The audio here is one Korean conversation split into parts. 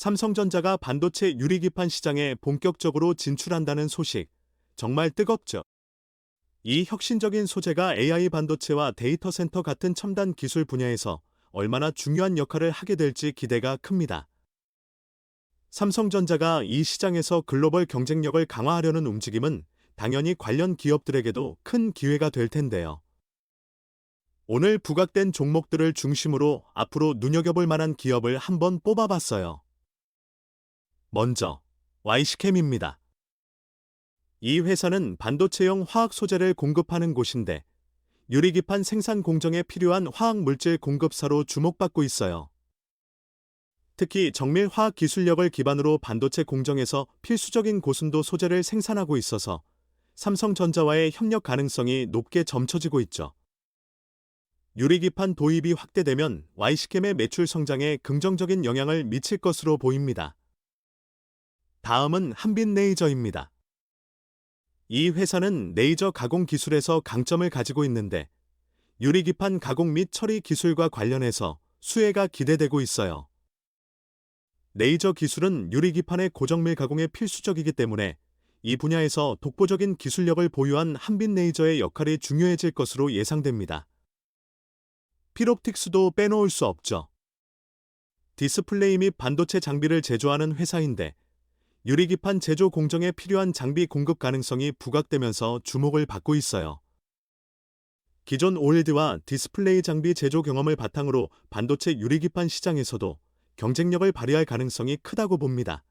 삼성전자가 반도체 유리기판 시장에 본격적으로 진출한다는 소식. 정말 뜨겁죠. 이 혁신적인 소재가 AI 반도체와 데이터 센터 같은 첨단 기술 분야에서 얼마나 중요한 역할을 하게 될지 기대가 큽니다. 삼성전자가 이 시장에서 글로벌 경쟁력을 강화하려는 움직임은 당연히 관련 기업들에게도 큰 기회가 될 텐데요. 오늘 부각된 종목들을 중심으로 앞으로 눈여겨볼 만한 기업을 한번 뽑아봤어요. 먼저 Y시캠입니다. 이 회사는 반도체용 화학 소재를 공급하는 곳인데 유리기판 생산 공정에 필요한 화학 물질 공급사로 주목받고 있어요. 특히 정밀 화학 기술력을 기반으로 반도체 공정에서 필수적인 고순도 소재를 생산하고 있어서 삼성전자와의 협력 가능성이 높게 점쳐지고 있죠. 유리기판 도입이 확대되면 Y시캠의 매출 성장에 긍정적인 영향을 미칠 것으로 보입니다. 다음은 한빛 레이저입니다. 이 회사는 레이저 가공 기술에서 강점을 가지고 있는데 유리기판 가공 및 처리 기술과 관련해서 수혜가 기대되고 있어요. 레이저 기술은 유리기판의 고정밀 가공에 필수적이기 때문에 이 분야에서 독보적인 기술력을 보유한 한빛 레이저의 역할이 중요해질 것으로 예상됩니다. 피롭틱스도 빼놓을 수 없죠. 디스플레이 및 반도체 장비를 제조하는 회사인데 유리기판 제조 공정에 필요한 장비 공급 가능성이 부각되면서 주목을 받고 있어요. 기존 OLED와 디스플레이 장비 제조 경험을 바탕으로 반도체 유리기판 시장에서도 경쟁력을 발휘할 가능성이 크다고 봅니다.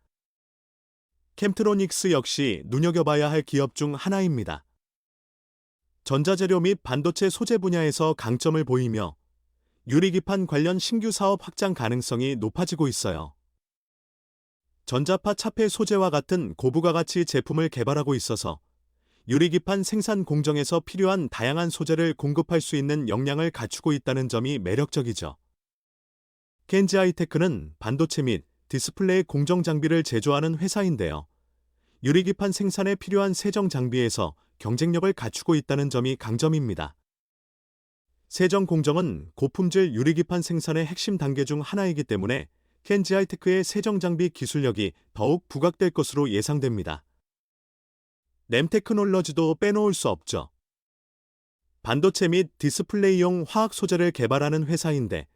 캠트로닉스 역시 눈여겨봐야 할 기업 중 하나입니다. 전자재료 및 반도체 소재 분야에서 강점을 보이며 유리기판 관련 신규 사업 확장 가능성이 높아지고 있어요. 전자파 차폐 소재와 같은 고부가 가치 제품을 개발하고 있어서 유리기판 생산 공정에서 필요한 다양한 소재를 공급할 수 있는 역량을 갖추고 있다는 점이 매력적이죠. 켄지 하이테크는 반도체 및 디스플레이 공정 장비를 제조하는 회사인데요. 유리기판 생산에 필요한 세정 장비에서 경쟁력을 갖추고 있다는 점이 강점입니다. 세정 공정은 고품질 유리기판 생산의 핵심 단계 중 하나이기 때문에 켄지 하이테크의 세정 장비 기술력이 더욱 부각될 것으로 예상됩니다. 램 테크놀러지도 빼놓을 수 없죠. 반도체 및 디스플레이용 화학 소재를 개발하는 회사인데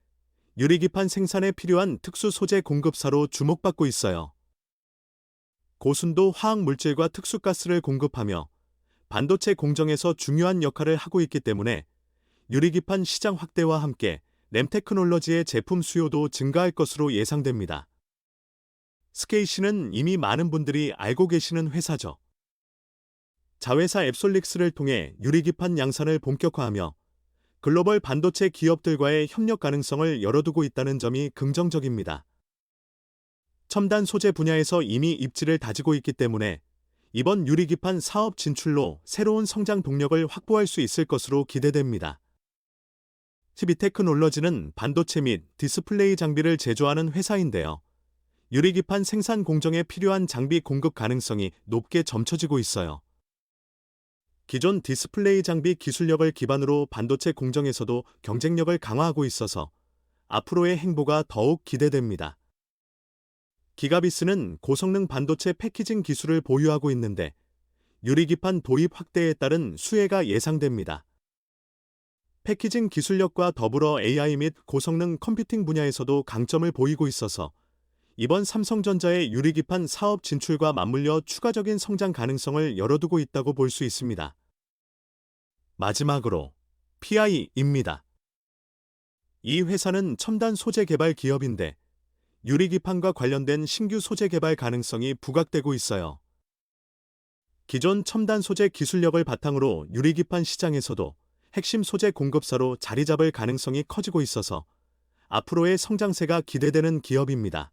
유리기판 생산에 필요한 특수 소재 공급사로 주목받고 있어요. 고순도 화학 물질과 특수가스를 공급하며 반도체 공정에서 중요한 역할을 하고 있기 때문에 유리기판 시장 확대와 함께 램테크놀러지의 제품 수요도 증가할 것으로 예상됩니다. 스케이시는 이미 많은 분들이 알고 계시는 회사죠. 자회사 앱솔릭스를 통해 유리기판 양산을 본격화하며 글로벌 반도체 기업들과의 협력 가능성을 열어두고 있다는 점이 긍정적입니다. 첨단 소재 분야에서 이미 입지를 다지고 있기 때문에 이번 유리기판 사업 진출로 새로운 성장 동력을 확보할 수 있을 것으로 기대됩니다. TV테크놀러지는 반도체 및 디스플레이 장비를 제조하는 회사인데요. 유리기판 생산 공정에 필요한 장비 공급 가능성이 높게 점쳐지고 있어요. 기존 디스플레이 장비 기술력을 기반으로 반도체 공정에서도 경쟁력을 강화하고 있어서 앞으로의 행보가 더욱 기대됩니다. 기가비스는 고성능 반도체 패키징 기술을 보유하고 있는데 유리기판 도입 확대에 따른 수혜가 예상됩니다. 패키징 기술력과 더불어 AI 및 고성능 컴퓨팅 분야에서도 강점을 보이고 있어서 이번 삼성전자의 유리기판 사업 진출과 맞물려 추가적인 성장 가능성을 열어두고 있다고 볼 수 있습니다. 마지막으로 PI입니다. 이 회사는 첨단 소재 개발 기업인데 유리기판과 관련된 신규 소재 개발 가능성이 부각되고 있어요. 기존 첨단 소재 기술력을 바탕으로 유리기판 시장에서도 핵심 소재 공급사로 자리 잡을 가능성이 커지고 있어서 앞으로의 성장세가 기대되는 기업입니다.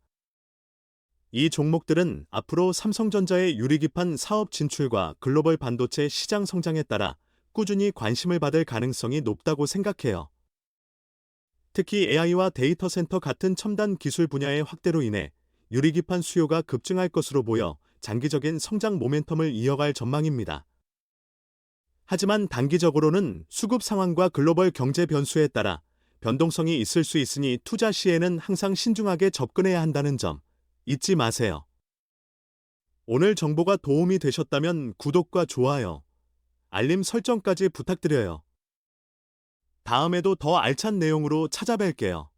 이 종목들은 앞으로 삼성전자의 유리기판 사업 진출과 글로벌 반도체 시장 성장에 따라 꾸준히 관심을 받을 가능성이 높다고 생각해요. 특히 AI와 데이터 센터 같은 첨단 기술 분야의 확대로 인해 유리기판 수요가 급증할 것으로 보여 장기적인 성장 모멘텀을 이어갈 전망입니다. 하지만 단기적으로는 수급 상황과 글로벌 경제 변수에 따라 변동성이 있을 수 있으니 투자 시에는 항상 신중하게 접근해야 한다는 점 잊지 마세요. 오늘 정보가 도움이 되셨다면 구독과 좋아요, 알림 설정까지 부탁드려요. 다음에도 더 알찬 내용으로 찾아뵐게요.